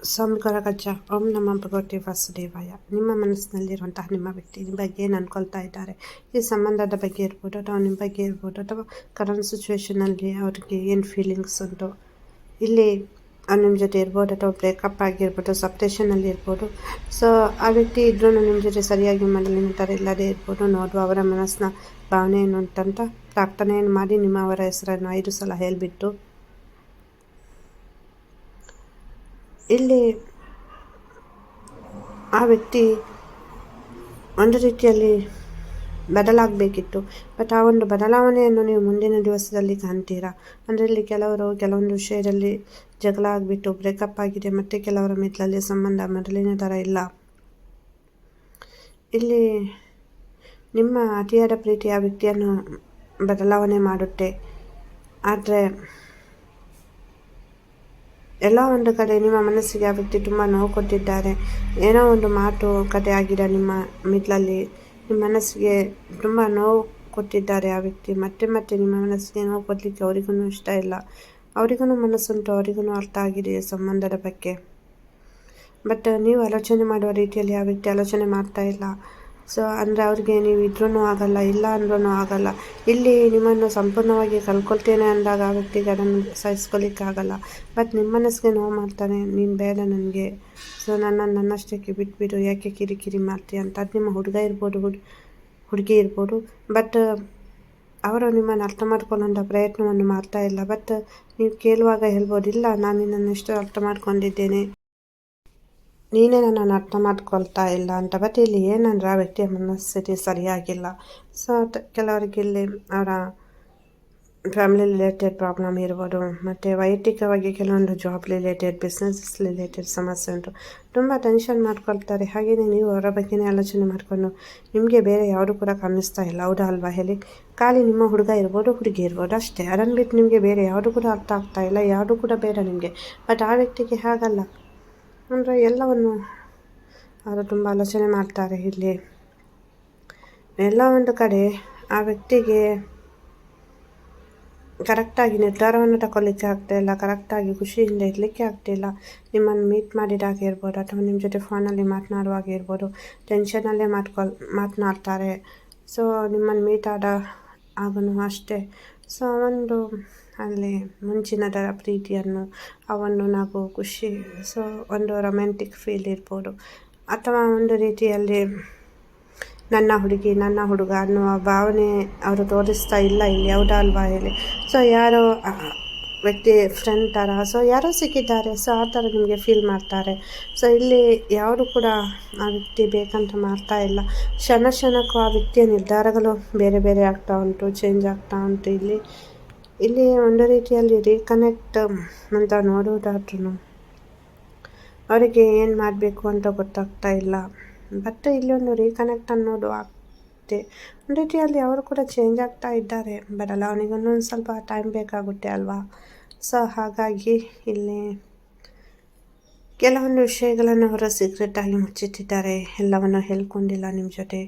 ಸ್ವಾಮಿ ಕೊರಗಜ್ಜ ಓಂ ನಮ್ಮ ಭಗವತಿ ವಾಸುದೇವಾಯ ನಿಮ್ಮ ಮನಸ್ಸಿನಲ್ಲಿರುವಂತಹ ನಿಮ್ಮ ವ್ಯಕ್ತಿ ನಿಮ್ಮ ಬಗ್ಗೆ ಏನು ಅನ್ಕೊಳ್ತಾ ಇದ್ದಾರೆ ಈ ಸಂಬಂಧದ ಬಗ್ಗೆ ಇರ್ಬೋದು ಅಥವಾ ನಿಮ್ಮ ಬಗ್ಗೆ ಇರ್ಬೋದು ಅಥವಾ ಕರೆಂಟ್ ಸಿಚುವೇಶನಲ್ಲಿ ಅವ್ರಿಗೆ ಏನು ಫೀಲಿಂಗ್ಸ್ ಉಂಟು ಇಲ್ಲಿ ನಿಮ್ಮ ಜೊತೆ ಇರ್ಬೋದು ಅಥವಾ ಬ್ರೇಕಪ್ ಆಗಿರ್ಬೋದು ಸಪ್ರೇಷನಲ್ಲಿ ಇರ್ಬೋದು ಸೊ ಆ ವ್ಯಕ್ತಿ ಇದ್ರೂ ನಿಮ್ಮ ಜೊತೆ ಸರಿಯಾಗಿ ಮಾಡಲಿ ನಿಂತಾರೆ ಇಲ್ಲದೇ ಇರ್ಬೋದು ನೋಡುವ ಅವರ ಮನಸ್ಸಿನ ಭಾವನೆ ಏನು ಉಂಟಂತ ಪ್ರಾರ್ಥನೆಯನ್ನು ಮಾಡಿ ನಿಮ್ಮ ಅವರ ಹೆಸರನ್ನು ಐದು ಸಲ ಹೇಳಿಬಿಟ್ಟು ಇಲ್ಲಿ ಆ ವ್ಯಕ್ತಿ ಒಂದು ರೀತಿಯಲ್ಲಿ ಬದಲಾಗಬೇಕಿತ್ತು. ಬಟ್ ಆ ಒಂದು ಬದಲಾವಣೆಯನ್ನು ನೀವು ಮುಂದಿನ ದಿವಸದಲ್ಲಿ ಕಾಣ್ತೀರಾ? ಅಂದರೆ ಇಲ್ಲಿ ಕೆಲವರು ಕೆಲವೊಂದು ವಿಷಯದಲ್ಲಿ ಜಗಳ ಆಗಿಬಿಟ್ಟು ಬ್ರೇಕಪ್ ಆಗಿದೆ, ಮತ್ತು ಕೆಲವರ ಮಿತ್ಲಲ್ಲಿ ಸಂಬಂಧ ಮೊದಲಿನ ಥರ ಇಲ್ಲ. ಇಲ್ಲಿ ನಿಮ್ಮ ಅತಿಯಾದ ಪ್ರೀತಿ ಆ ವ್ಯಕ್ತಿಯನ್ನು ಬದಲಾವಣೆ ಮಾಡುತ್ತೆ. ಆದರೆ ಎಲ್ಲ ಒಂದು ಕಡೆ ನಿಮ್ಮ ಮನಸ್ಸಿಗೆ ಆ ವ್ಯಕ್ತಿ ತುಂಬ ನೋವು ಕೊಟ್ಟಿದ್ದಾರೆ. ಏನೋ ಒಂದು ಮಾತು, ಕತೆ ಆಗಿರ ನಿಮ್ಮ ಮಿಡ್ಲಲ್ಲಿ ನಿಮ್ಮ ಮನಸ್ಸಿಗೆ ತುಂಬ ನೋವು ಕೊಟ್ಟಿದ್ದಾರೆ ಆ ವ್ಯಕ್ತಿ. ಮತ್ತೆ ಮತ್ತೆ ನಿಮ್ಮ ಮನಸ್ಸಿಗೆ ನೋವು ಕೊಡಲಿಕ್ಕೆ ಅವರಿಗೂ ಇಷ್ಟ ಇಲ್ಲ. ಅವರಿಗೂ ಮನಸ್ಸುಂಟು ಅವರಿಗೂ ಅರ್ಥ ಆಗಿದೆ ಸಂಬಂಧದ ಬಗ್ಗೆ. ಬಟ್ ನೀವು ಆಲೋಚನೆ ಮಾಡುವ ರೀತಿಯಲ್ಲಿ ಆ ವ್ಯಕ್ತಿ ಆಲೋಚನೆ ಮಾಡ್ತಾ ಇಲ್ಲ. ಸೊ ಅಂದರೆ ಅವ್ರಿಗೆ ನೀವು ಇದ್ರೂ ಆಗಲ್ಲ, ಇಲ್ಲ ಅಂದ್ರೂ ಆಗಲ್ಲ. ಇಲ್ಲಿ ನಿಮ್ಮನ್ನು ಸಂಪೂರ್ಣವಾಗಿ ಕಲ್ಕೊಳ್ತೇನೆ ಅಂದಾಗ ಆ ವ್ಯಕ್ತಿಗೆ ಅದನ್ನು ಸಹಿಸ್ಕೊಲಿಕ್ಕಾಗಲ್ಲ ಬಟ್ ನಿಮ್ಮ ಮನಸ್ಸಿಗೆ ನೋವು ಮಾಡ್ತಾನೆ, ನೀನು ಬೇಡ ನನಗೆ. ಸೊ ನನ್ನ ನನ್ನಷ್ಟಕ್ಕೆ ಬಿಟ್ಬಿಡು, ಯಾಕೆ ಕಿರಿಕಿರಿ ಮಾಡ್ತೀಯ ಅಂತ. ಅದು ನಿಮ್ಮ ಹುಡುಗ ಇರ್ಬೋದು, ಹುಡ್, ಹುಡುಗಿ ಇರ್ಬೋದು. ಬಟ್ ಅವರು ನಿಮ್ಮನ್ನು ಅರ್ಥ ಮಾಡ್ಕೊಳ್ಳೋಂಥ ಪ್ರಯತ್ನವನ್ನು ಮಾಡ್ತಾ ಇಲ್ಲ. ಬಟ್ ನೀವು ಕೇಳುವಾಗ ಹೇಳ್ಬೋದು, ಇಲ್ಲ, ನಾನು ನಿನ್ನನ್ನು ಎಷ್ಟು ಅರ್ಥ ಮಾಡ್ಕೊಂಡಿದ್ದೇನೆ. ನೀನೇ ನನ್ನನ್ನು ಅರ್ಥ ಮಾಡ್ಕೊಳ್ತಾ ಇಲ್ಲ ಅಂತ, ಬಟ್ ಇಲ್ಲಿ ಏನಂದ್ರೆ ಆ ವ್ಯಕ್ತಿಯ ಮನಸ್ಥಿತಿ ಸರಿಯಾಗಿಲ್ಲ. ಸೊ ಕೆಲವರಿಗೆ ಇಲ್ಲಿ ಅವರ ಫ್ಯಾಮಿಲಿ ರಿಲೇಟೆಡ್ ಪ್ರಾಬ್ಲಮ್ ಇರ್ಬೋದು, ಮತ್ತು ವೈಯಕ್ತಿಕವಾಗಿ ಕೆಲವೊಂದು ಜಾಬ್ ರಿಲೇಟೆಡ್ ಬಿಸ್ನೆಸ್ ರಿಲೇಟೆಡ್ ಸಮಸ್ಯೆ ಉಂಟು. ತುಂಬ ಟೆನ್ಷನ್ ಮಾಡ್ಕೊಳ್ತಾರೆ. ಹಾಗೆಯೇ ನೀವು ಅವರ ಬಗ್ಗೆನೇ ಆಲೋಚನೆ ಮಾಡಿಕೊಂಡು ನಿಮಗೆ ಬೇರೆ ಯಾವುದು ಕೂಡ ಕಾಣಿಸ್ತಾ ಇಲ್ಲ. ಹೌದಾ ಅಲ್ವಾ ಹೇಳಿ? ಖಾಲಿ ನಿಮ್ಮ ಹುಡುಗ ಇರ್ಬೋದು, ಹುಡುಗಿ ಇರ್ಬೋದು, ಅಷ್ಟೇ. ಅದನ್ನು ಬಿಟ್ಟು ನಿಮಗೆ ಬೇರೆ ಯಾವುದು ಕೂಡ ಅರ್ಥ ಆಗ್ತಾ ಇಲ್ಲ. ಯಾವುದು ಕೂಡ ಬೇಡ ನಿಮಗೆ. ಬಟ್ ಆ ವ್ಯಕ್ತಿಗೆ ಹಾಗಲ್ಲ. ಅಂದರೆ ಎಲ್ಲವನ್ನು ಅವರು ತುಂಬ ಆಲೋಚನೆ ಮಾಡ್ತಾರೆ ಇಲ್ಲಿ. ಎಲ್ಲ ಒಂದು ಕಡೆ ಆ ವ್ಯಕ್ತಿಗೆ ಕರೆಕ್ಟಾಗಿ ನಿರ್ಧಾರವನ್ನು ತಗೊಳ್ಳಿಕ್ಕೆ ಆಗ್ತಾಯಿಲ್ಲ ಕರೆಕ್ಟಾಗಿ ಖುಷಿಯಿಂದ ಇರಲಿಕ್ಕೆ ಆಗ್ತಿಲ್ಲ ನಿಮ್ಮನ್ನು ಮೀಟ್ ಮಾಡಿದಾಗ ಇರ್ಬೋದು, ಅಥವಾ ನಿಮ್ಮ ಜೊತೆ ಫೋನಲ್ಲಿ ಮಾತನಾಡುವಾಗ ಇರ್ಬೋದು ಟೆನ್ಷನಲ್ಲೇ ಮಾತ್ಕೊಳ್ ಮಾತನಾಡ್ತಾರೆ. ಸೊ, ನಿಮ್ಮನ್ನು ಮೀಟ್ ಆದ ಆಗೂ ಅಷ್ಟೇ. ಸೊ, ಒಂದು ಅಲ್ಲಿ ಮುಂಚಿನದರ ಪ್ರೀತಿಯನ್ನು, ಅವನ್ನು ನಾವು ಖುಷಿ, ಸೊ ಒಂದು ರೊಮ್ಯಾಂಟಿಕ್ ಫೀಲ್ ಇರ್ಬೋದು. ಅಥವಾ ಒಂದು ರೀತಿಯಲ್ಲಿ ನನ್ನ ಹುಡುಗಿ, ನನ್ನ ಹುಡುಗ ಅನ್ನುವ ಭಾವನೆ ಅವರು ತೋರಿಸ್ತಾ ಇಲ್ಲ ಇಲ್ಲಿ ಯಾವುದಾ ಅಲ್ವಾ ಹೇಳಿ. ಸೊ ಯಾರೋ ವ್ಯಕ್ತಿ ಫ್ರೆಂಡ್ ಥರ ಸೊ ಯಾರೋ ಸಿಕ್ಕಿದ್ದಾರೆ ಸೊ ಆ ಥರ ನಿಮಗೆ ಫೀಲ್ ಮಾಡ್ತಾರೆ. ಸೊ ಇಲ್ಲಿ ಯಾರು ಕೂಡ ಆ ವ್ಯಕ್ತಿ ಬೇಕಂತ ಮಾಡ್ತಾ ಇಲ್ಲ. ಕ್ಷಣ ಕ್ಷಣಕ್ಕೂ ಆ ವ್ಯಕ್ತಿಯ ನಿರ್ಧಾರಗಳು ಬೇರೆ ಬೇರೆ ಆಗ್ತಾ ಉಂಟು ಚೇಂಜ್ ಆಗ್ತಾ ಉಂಟು ಇಲ್ಲಿ. ಇಲ್ಲಿ ಒಂದು ರೀತಿಯಲ್ಲಿ ರೀಕನೆಕ್ಟ್ ಅಂತ ನೋಡುವುದಾದ್ರೂ ಅವರಿಗೆ ಏನು ಮಾಡಬೇಕು ಅಂತ ಗೊತ್ತಾಗ್ತಾ ಇಲ್ಲ. ಬಟ್ ಇಲ್ಲಿ ಒಂದು ರೀಕನೆಕ್ಟ್ ಅನ್ನೋದು ಆಗ್ತೆ. ಒಂದು ರೀತಿಯಲ್ಲಿ ಅವರು ಕೂಡ ಚೇಂಜ್ ಆಗ್ತಾ ಇದ್ದಾರೆ. ಬದಲಾವಣೆಗೂ ಒಂದು ಸ್ವಲ್ಪ ಟೈಮ್ ಬೇಕಾಗುತ್ತೆ ಅಲ್ವಾ? ಸೊ ಹಾಗಾಗಿ ಇಲ್ಲಿ ಕೆಲವೊಂದು ವಿಷಯಗಳನ್ನು ಅವರು ಸೀಕ್ರೆಟಾಗಿ ಮುಚ್ಚಿಟ್ಟಿದ್ದಾರೆ. ಎಲ್ಲವನ್ನು ಹೇಳ್ಕೊಂಡಿಲ್ಲ ನಿಮ್ಮ ಜೊತೆ.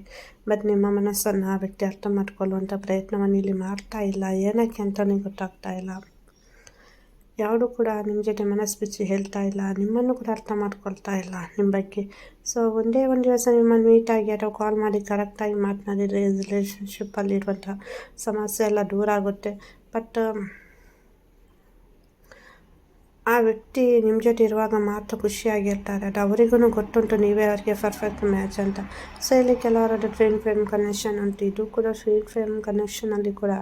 ಬಟ್ ನಿಮ್ಮ ಮನಸ್ಸನ್ನು ಆ ವ್ಯಕ್ತಿ ಅರ್ಥ ಮಾಡ್ಕೊಳ್ಳುವಂಥ ಪ್ರಯತ್ನವನ್ನು ಇಲ್ಲಿ ಮಾಡ್ತಾ ಇಲ್ಲ. ಏನಕ್ಕೆ ಅಂತಲೇ ಗೊತ್ತಾಗ್ತಾ ಇಲ್ಲ. ಯಾವುದು ಕೂಡ ನಿಮ್ಮ ಜೊತೆ ಮನಸ್ಸು ಬಿಚ್ಚಿ ಹೇಳ್ತಾ ಇಲ್ಲ. ನಿಮ್ಮನ್ನು ಕೂಡ ಅರ್ಥ ಮಾಡ್ಕೊಳ್ತಾ ಇಲ್ಲ ನಿಮ್ಮ ಬಗ್ಗೆ. ಸೊ ಒಂದೇ ಒಂದು ದಿವಸ ನಿಮ್ಮನ್ನು ಮೀಟಾಗಿ ಅಥವಾ ಕಾಲ್ ಮಾಡಿ ಕರೆಕ್ಟಾಗಿ ಮಾತನಾಡಿದರೆ ರಿಲೇಷನ್ಶಿಪ್ಪಲ್ಲಿರುವಂಥ ಸಮಸ್ಯೆ ಎಲ್ಲ ದೂರ ಆಗುತ್ತೆ. ಬಟ್ ಆ ವ್ಯಕ್ತಿ ನಿಮ್ಮ ಜೊತೆ ಇರುವಾಗ ಮಾತ್ರ ಖುಷಿಯಾಗಿರ್ತಾರೆ ಅದು ಅವರಿಗೂ ಗೊತ್ತುಂಟು, ನೀವೇ ಅವರಿಗೆ ಪರ್ಫೆಕ್ಟ್ ಮ್ಯಾಚ್ ಅಂತ. ಸೊ ಇಲ್ಲಿ ಕೆಲವರದ್ದು ಟ್ರೈನ್ ಫ್ರೇಮ್ ಕನೆಕ್ಷನ್ ಅಂತ ಇದು ಕೂಡ ಸ್ವೀಟ್ ಫ್ರೇಮ್ ಕನೆಕ್ಷನಲ್ಲಿ ಕೂಡ.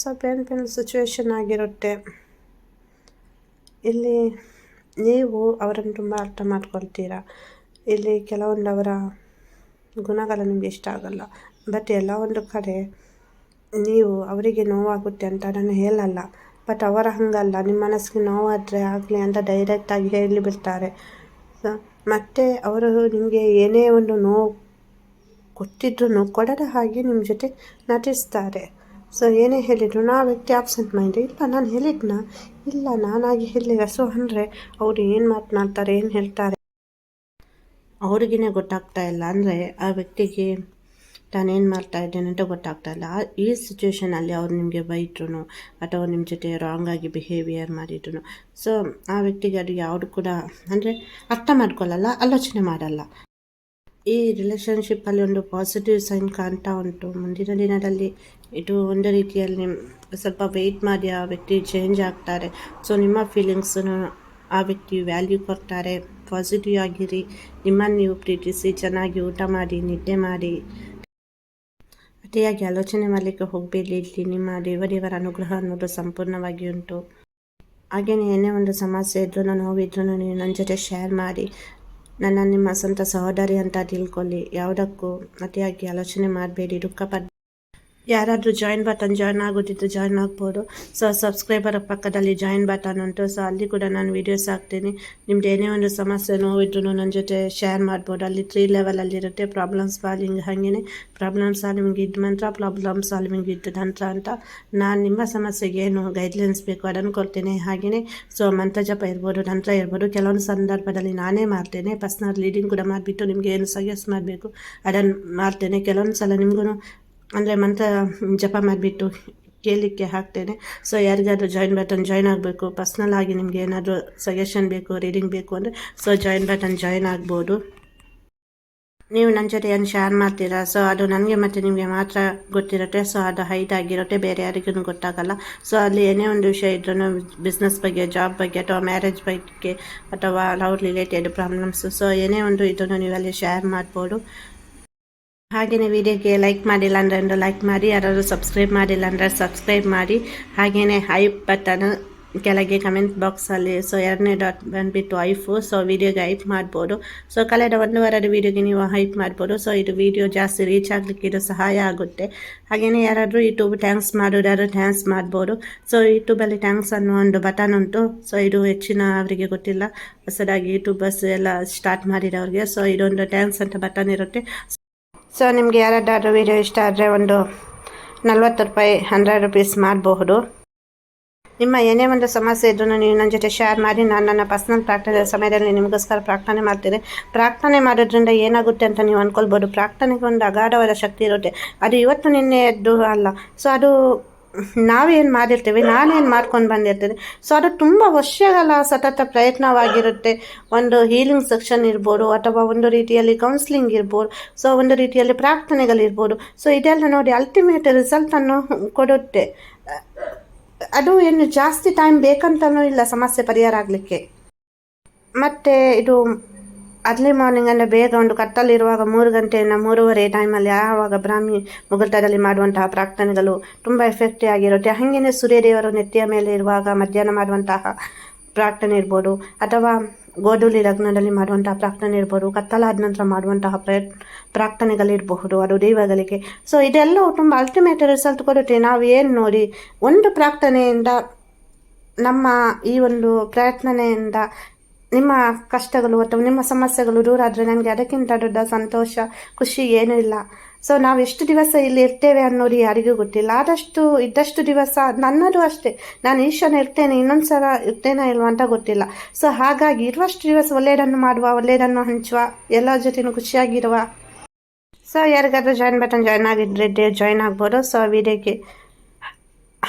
ಸೊ ಫ್ರೆಂಡ್ ಫ್ರೇಮ್ ಸಿಚುವೇಶನ್ ಆಗಿರುತ್ತೆ. ಇಲ್ಲಿ ನೀವು ಅವರನ್ನು ತುಂಬ ಅರ್ಥ ಮಾಡ್ಕೊಳ್ತೀರಾ? ಇಲ್ಲಿ ಕೆಲವೊಂದು ಅವರ ಗುಣಗಳು ನಿಮಗೆ ಇಷ್ಟ ಆಗಲ್ಲ. ಬಟ್ ಎಲ್ಲ ಒಂದು ಕಡೆ ನೀವು ಅವರಿಗೆ ನೋವಾಗುತ್ತೆ ಅಂತ ಅದನ್ನು ಹೇಳಲ್ಲ. ಬಟ್ ಅವರ ಹಾಗಲ್ಲ. ನಿಮ್ಮ ಮನಸ್ಸಿಗೆ ನೋವಾದರೆ ಆಗಲಿ ಅಂತ ಡೈರೆಕ್ಟಾಗಿ ಹೇಳಿಬಿಡ್ತಾರೆ ಸೊ, ಮತ್ತು ಅವರು ನಿಮಗೆ ಏನೇ ಒಂದು ನೋವು ಕೊಟ್ಟಿದ್ರು ಕೊಡದ ಹಾಗೆ ನಿಮ್ಮ ಜೊತೆ ನಟಿಸ್ತಾರೆ. ಸೊ, ಏನೇ ಹೇಳಿದರು ನಾ ವ್ಯಕ್ತಿ ಆಬ್ಸೆಂಟ್ ಮೈಂಡ್ ಇಲ್ಲ, ನಾನು ಹೇಳಿದ್ನ? ಇಲ್ಲ, ನಾನಾಗಿ ಹೇಳಿಲ್ಲ. ಸೊ, ಅಂದರೆ ಅವರು ಏನು ಮಾತನಾಡ್ತಾರೆ ಏನು ಹೇಳ್ತಾರೆ? ಅವ್ರಿಗೇ ಗೊತ್ತಾಗ್ತಾ ಇಲ್ಲ. ಅಂದರೆ ಆ ವ್ಯಕ್ತಿಗೆ ತಾನೇನು ಮಾಡ್ತಾ ಇದ್ದೇನೆ ಅಂತ ಗೊತ್ತಾಗ್ತಾ ಇಲ್ಲ. ಈ ಸಿಚುವೇಶನಲ್ಲಿ ಅವ್ರು ನಿಮಗೆ ಬೈದ್ರು ಅಥವಾ ನಿಮ್ಮ ಜೊತೆ ರಾಂಗ್ ಆಗಿ ಬಿಹೇವಿಯರ್ ಮಾಡಿದ್ರು ಸೊ ಆ ವ್ಯಕ್ತಿಗೆ ಅದು ಯಾವುದು ಕೂಡ, ಅಂದರೆ ಅರ್ಥ ಮಾಡ್ಕೊಳ್ಳಲ್ಲ, ಆಲೋಚನೆ ಮಾಡಲ್ಲ. ಈ ರಿಲೇಷನ್ಶಿಪ್ಪಲ್ಲಿ ಒಂದು ಪಾಸಿಟಿವ್ ಸೈನ್ ಕಾಣ್ತಾ ಉಂಟು. ಮುಂದಿನ ದಿನದಲ್ಲಿ ಇದು ಒಂದು ರೀತಿಯಲ್ಲಿ ಸ್ವಲ್ಪ ವೆಯ್ಟ್ ಮಾಡಿ ಆ ವ್ಯಕ್ತಿ ಚೇಂಜ್ ಆಗ್ತಾರೆ. ಸೊ ನಿಮ್ಮ ಫೀಲಿಂಗ್ಸನ್ನು ಆ ವ್ಯಕ್ತಿ ವ್ಯಾಲ್ಯೂ ಕೊಡ್ತಾರೆ. ಪಾಸಿಟಿವ್ ಆಗಿರಿ. ನಿಮ್ಮನ್ನು ನೀವು ಪ್ರೀತಿಸಿ, ಚೆನ್ನಾಗಿ ಊಟ ಮಾಡಿ, ನಿದ್ದೆ ಮಾಡಿ ಅತಿಯಾಗಿ ಆಲೋಚನೆ ಮಾಡಲಿಕ್ಕೆ ಹೋಗಬೇಡಿ, ಇಲ್ಲಿ ನಿಮ್ಮ ದೇವದೇವರ ಅನುಗ್ರಹ ಅನ್ನೋದು ಸಂಪೂರ್ಣವಾಗಿ ಉಂಟು. ಹಾಗೆಯೇ ಏನೇ ಒಂದು ಸಮಸ್ಯೆ ಇದ್ರೂ ನೋವಿದ್ರೂ ನೀವು ನನ್ನ ಜೊತೆ ಶೇರ್ ಮಾಡಿ, ನನ್ನ ನಿಮ್ಮ ಸ್ವಂತ ಸಹೋದರಿ ಅಂತ ತಿಳ್ಕೊಳ್ಳಿ. ಯಾವುದಕ್ಕೂ ಅತಿಯಾಗಿ ಆಲೋಚನೆ ಮಾಡಬೇಡಿ, ದುಃಖ ಯಾರಾದರೂ ಜಾಯಿನ್ ಬಟನ್ ಜಾಯ್ನ್ ಆಗೋದಿದ್ದು ಜಾಯ್ನ್ ಆಗ್ಬೋದು. ಸೊ ಸಬ್ಸ್ಕ್ರೈಬರ್ ಪಕ್ಕದಲ್ಲಿ ಜಾಯಿನ್ ಬಟನ್ ಉಂಟು. ಸೊ ಅಲ್ಲಿ ಕೂಡ ನಾನು ವೀಡಿಯೋಸ್ ಹಾಕ್ತೀನಿ. ನಿಮ್ದು ಏನೇ ಒಂದು ಸಮಸ್ಯೆ ನೋವಿದ್ರು ನನ್ನ ಜೊತೆ ಶೇರ್ ಮಾಡ್ಬೋದು. ಅಲ್ಲಿ ತ್ರೀ ಲೆವೆಲಲ್ಲಿರುತ್ತೆ ಪ್ರಾಬ್ಲಮ್ ಸಾಲ್ವಿಂಗ್ ಹಾಗೆಯೇ ಪ್ರಾಬ್ಲಮ್ ಸಾಲ್ವಿಂಗ್ ಇದ್ದ ಮಂತ್ರ ಪ್ರಾಬ್ಲಮ್ ಸಾಲ್ವಿಂಗ್ ಇದ್ದ ನಂತರ ಅಂತ. ನಾನು ನಿಮ್ಮ ಸಮಸ್ಯೆಗೆ ಏನು ಗೈಡ್ಲೈನ್ಸ್ ಬೇಕು ಅದನ್ನು ಕೊಡ್ತೇನೆ. ಹಾಗೆಯೇ ಸೊ ಮಂತ್ರ ಜಪ ಇರ್ಬೋದು, ನಂತರ ಇರ್ಬೋದು. ಕೆಲವೊಂದು ಸಂದರ್ಭದಲ್ಲಿ ನಾನೇ ಮಾಡ್ತೇನೆ. ಪರ್ಸ್ನಲ್ ರೀಡಿಂಗ್ ಕೂಡ ಮಾಡಿಬಿಟ್ಟು ನಿಮಗೆ ಏನು ಸಜೆಸ್ಟ್ ಮಾಡಬೇಕು, ಅದನ್ನು ಮಾಡ್ತೇನೆ. ಕೆಲವೊಂದು ಸಲ ನಿಮಗೂ ಅಂದರೆ ಮಂತ್ರ ಜಪ ಮಾಡಿಬಿಟ್ಟು ಕೇಳಲಿಕ್ಕೆ ಹಾಕ್ತೇನೆ. ಸೊ ಯಾರಿಗಾದರೂ ಜಾಯಿನ್ ಬಟನ್ ಜಾಯ್ನ್ ಆಗಬೇಕು ಪರ್ಸ್ನಲ್ ಆಗಿ ನಿಮಗೆ ಏನಾದರೂ ಸಜೆಷನ್ ಬೇಕು ರೀಡಿಂಗ್ ಬೇಕು ಅಂದರೆ ಸೊ ಜಾಯಿನ್ ಬಟನ್ ಜಾಯ್ನ್ ಆಗ್ಬೋದು. ನೀವು ನನ್ನ ಜೊತೆ ಏನು ಶೇರ್ ಮಾಡ್ತೀರಾ? ಸೊ ಅದು ನನಗೆ ಮತ್ತು ನಿಮಗೆ ಮಾತ್ರ ಗೊತ್ತಿರುತ್ತೆ. ಸೊ ಅದು ಹೈಟ್ ಆಗಿರುತ್ತೆ, ಬೇರೆ ಯಾರಿಗೂ ಗೊತ್ತಾಗಲ್ಲ. ಸೊ ಅಲ್ಲಿ ಏನೇ ಒಂದು ವಿಷಯ ಇದ್ರೂ ಬಿಸ್ನೆಸ್ ಬಗ್ಗೆ ಜಾಬ್ ಬಗ್ಗೆ ಅಥವಾ ಮ್ಯಾರೇಜ್ ಬಗ್ಗೆ ಅಥವಾ ಲವ್ ರಿಲೇಟೆಡ್ ಪ್ರಾಬ್ಲಮ್ಸು ಸೊ ಏನೇ ಒಂದು ಇದನ್ನು ನೀವು ಅಲ್ಲಿ ಶೇರ್ ಮಾಡ್ಬೋದು. ಹಾಗೆಯೇ ವಿಡಿಯೋಗೆ ಲೈಕ್ ಮಾಡಿಲ್ಲ ಅಂದ್ರೆ ಒಂದು ಲೈಕ್ ಮಾಡಿ, ಯಾರಾದರೂ ಸಬ್ಸ್ಕ್ರೈಬ್ ಮಾಡಿಲ್ಲ ಅಂದ್ರೆ ಸಬ್ಸ್ಕ್ರೈಬ್ ಮಾಡಿ. ಹಾಗೆಯೇ ಹೈಪ್ ಬಟನ್ ಕೆಳಗೆ ಕಮೆಂಟ್ ಬಾಕ್ಸಲ್ಲಿ ಸೊ ಎರಡನೇ ಡಾಟ್ ಬಂದುಬಿಟ್ಟು ಐಫು ಸೊ ವಿಡಿಯೋಗೆ ಹೈಪ್ ಮಾಡ್ಬೋದು. ಸೊ ಕಳೆದ ಒಂದು ವಾರದ ವೀಡಿಯೋಗೆ ನೀವು ಹೈಪ್ ಮಾಡ್ಬೋದು. ಸೊ ಇದು ವಿಡಿಯೋ ಜಾಸ್ತಿ ರೀಚ್ ಆಗಲಿಕ್ಕೆ ಇದು ಸಹಾಯ ಆಗುತ್ತೆ. ಹಾಗೆಯೇ ಯಾರಾದರೂ ಯೂಟ್ಯೂಬ್ ಥ್ಯಾಂಕ್ಸ್ ಮಾಡೋದಾದ್ರೂ ಥ್ಯಾಂಕ್ಸ್ ಮಾಡ್ಬೋದು. ಸೊ ಯೂಟ್ಯೂಬಲ್ಲಿ ಥ್ಯಾಂಕ್ಸ್ ಅನ್ನೋ ಒಂದು ಬಟನ್ ಉಂಟು. ಸೊ ಇದು ಹೆಚ್ಚಿನ ಅವರಿಗೆ ಗೊತ್ತಿಲ್ಲ. ಹೊಸದಾಗಿ ಯೂಟ್ಯೂಬರ್ಸ್ ಎಲ್ಲ ಸ್ಟಾರ್ಟ್ ಮಾಡಿದವ್ರಿಗೆ ಸೊ ಇದೊಂದು ಥ್ಯಾಂಕ್ಸ್ ಅಂತ ಬಟನ್ ಇರುತ್ತೆ. ಸೊ ನಿಮಗೆ ಯಾರಾದರೂ ವೀಡಿಯೋ ಇಷ್ಟ ಆದರೆ ಒಂದು ನಲ್ವತ್ತು ರೂಪಾಯಿ ಹಂಡ್ರೆಡ್ ರುಪೀಸ್ ಮಾಡಬಹುದು. ನಿಮ್ಮ ಏನೇ ಒಂದು ಸಮಸ್ಯೆ ಇದ್ರೂ ನೀವು ನನ್ನ ಜೊತೆ ಶೇರ್ ಮಾಡಿ, ನಾನು ನನ್ನ ಪರ್ಸ್ನಲ್ ಪ್ರಾರ್ಥನೆ ಸಮಯದಲ್ಲಿ ನಿಮಗೋಸ್ಕರ ಪ್ರಾರ್ಥನೆ ಮಾಡ್ತೀನಿ ಪ್ರಾರ್ಥನೆ ಮಾಡೋದ್ರಿಂದ ಏನಾಗುತ್ತೆ ಅಂತ ನೀವು ಅಂದ್ಕೊಳ್ಬೋದು ಪ್ರಾರ್ಥನೆಗೆ ಒಂದು ಅಗಾಢವಾದ ಶಕ್ತಿ ಇರುತ್ತೆ. ಅದು ಇವತ್ತು ನಿನ್ನೆ ಎದ್ದು ಅಲ್ಲ. ಸೊ ಅದು ನಾವೇನು ಮಾಡಿರ್ತೇವೆ, ನಾನೇನು ಮಾಡ್ಕೊಂಡು ಬಂದಿರ್ತೀನಿ ಸೊ ಅದು ತುಂಬ ವರ್ಷಗಳ ಸತತ ಪ್ರಯತ್ನವಾಗಿರುತ್ತೆ. ಒಂದು ಹೀಲಿಂಗ್ ಸೆಕ್ಷನ್ ಇರ್ಬೋದು, ಅಥವಾ ಒಂದು ರೀತಿಯಲ್ಲಿ ಕೌನ್ಸಿಲಿಂಗ್ ಇರ್ಬೋದು ಸೊ ಒಂದು ರೀತಿಯಲ್ಲಿ ಪ್ರಾರ್ಥನೆಗಳಿರ್ಬೋದು. ಸೊ ಇದೆಲ್ಲ ನೋಡಿ ಅಲ್ಟಿಮೇಟ್ ರಿಸಲ್ಟನ್ನು ಕೊಡುತ್ತೆ. ಅದು ಏನು ಜಾಸ್ತಿ ಟೈಮ್ ಬೇಕಂತನೂ ಇಲ್ಲ, ಸಮಸ್ಯೆ ಪರಿಹಾರ ಆಗಲಿಕ್ಕೆ. ಮತ್ತು ಇದು ಅರ್ಲಿ ಮಾರ್ನಿಂಗ್ ಅಂದರೆ ಬೇಗ ಒಂದು ಕತ್ತಲಿರುವಾಗ ಮೂರು ಗಂಟೆಯಿಂದ ಮೂರುವರೆ ಟೈಮಲ್ಲಿ ಆವಾಗ ಬ್ರಾಹ್ಮಿ ಮುಹೂರ್ತದಲ್ಲಿ ಮಾಡುವಂತಹ ಪ್ರಾರ್ಥನೆಗಳು ತುಂಬ ಎಫೆಕ್ಟಿವ್ ಆಗಿರುತ್ತೆ. ಹಾಗೆಯೇ ಸೂರ್ಯದೇವರು ನೆತ್ತಿಯ ಮೇಲೆ ಇರುವಾಗ ಮಧ್ಯಾಹ್ನ ಮಾಡುವಂತಹ ಪ್ರಾರ್ಥನೆ ಇರ್ಬೋದು, ಅಥವಾ ಗೋಧೂಲಿ ಲಗ್ನದಲ್ಲಿ ಮಾಡುವಂತಹ ಪ್ರಾರ್ಥನೆ ಇರ್ಬೋದು ಕತ್ತಲಾದ ನಂತರ ಮಾಡುವಂತಹ ಪ್ರಯತ್ ಪ್ರಾರ್ಥನೆಗಳಿರಬಹುದು ಅದು ದೈವಗಳಿಗೆ. ಸೊ ಇದೆಲ್ಲವೂ ತುಂಬ ಅಲ್ಟಿಮೇಟ್ ರಿಸಲ್ಟ್ ಕೊಡುತ್ತೆ. ನಾವು ಏನು ನೋಡಿ, ಒಂದು ಪ್ರಾರ್ಥನೆಯಿಂದ ನಮ್ಮ ಈ ಒಂದು ಪ್ರಯತ್ನನೆಯಿಂದ ನಿಮ್ಮ ಕಷ್ಟಗಳು ಅಥವಾ ನಿಮ್ಮ ಸಮಸ್ಯೆಗಳು ದೂರ ಆದರೆ ನನಗೆ ಅದಕ್ಕಿಂತ ದೊಡ್ಡ ಸಂತೋಷ, ಖುಷಿ ಏನೂ ಇಲ್ಲ. ಸೊ ನಾವು ಎಷ್ಟು ದಿವಸ ಇಲ್ಲಿ ಇರ್ತೇವೆ ಅನ್ನೋದು ಯಾರಿಗೂ ಗೊತ್ತಿಲ್ಲ. ಆದಷ್ಟು ಇದ್ದಷ್ಟು ದಿವಸ ನನ್ನದು ಅಷ್ಟೇ. ನಾನು ಈಶನ ಇರ್ತೇನೆ, ಇನ್ನೊಂದು ಸಲ ಇರ್ತೇನೆ ಇಲ್ವ ಅಂತ ಗೊತ್ತಿಲ್ಲ. ಸೊ ಹಾಗಾಗಿ ಇರುವಷ್ಟು ದಿವಸ ಒಳ್ಳೆಯದನ್ನು ಮಾಡುವ, ಒಳ್ಳೆಯದನ್ನು ಹಂಚುವ ಎಲ್ಲರ ಜೊತೆನೂ ಖುಷಿಯಾಗಿರುವ. ಸೊ ಯಾರಿಗಾದರೂ ಜಾಯಿನ್ ಬಟನ್ ಜಾಯ್ನ್ ಆಗಿದ್ರೆ ಜಾಯ್ನ್ ಆಗ್ಬೋದು. ಸೊ ವಿಡಿಯೋಗೆ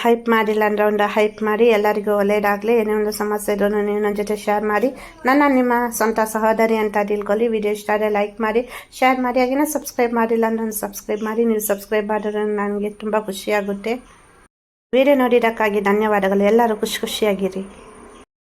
ಹೈಪ್ ಮಾಡಿಲ್ಲ ಅಂದರೆ ಒಂದು ಹೈಪ್ ಮಾಡಿ ಎಲ್ಲರಿಗೂ ಒಳ್ಳೆಯದಾಗಲಿ ಏನೇ ಒಂದು ಸಮಸ್ಯೆ ಇದ್ರೂ ನೀವು ನನ್ನ ಜೊತೆ ಶೇರ್ ಮಾಡಿ. ನನ್ನ ನಿಮ್ಮ ಸ್ವಂತ ಸಹೋದರಿ ಅಂತ ತಿಳ್ಕೊಳ್ಳಿ. ವಿಡಿಯೋ ಇಷ್ಟ ಆದರೆ ಲೈಕ್ ಮಾಡಿ ಶೇರ್ ಮಾಡಿ. ಹಾಗೆಯೇ ಸಬ್ಸ್ಕ್ರೈಬ್ ಮಾಡಿಲ್ಲ ನಾನು ಸಬ್ಸ್ಕ್ರೈಬ್ ಮಾಡಿ. ನೀವು ಸಬ್ಸ್ಕ್ರೈಬ್ ಮಾಡಿದ್ರೆ ನನಗೆ ತುಂಬ ಖುಷಿಯಾಗುತ್ತೆ ವಿಡಿಯೋ ನೋಡಿದ್ದಕ್ಕಾಗಿ ಧನ್ಯವಾದಗಳು. ಎಲ್ಲರೂ ಖುಷಿ ಖುಷಿಯಾಗಿರಿ.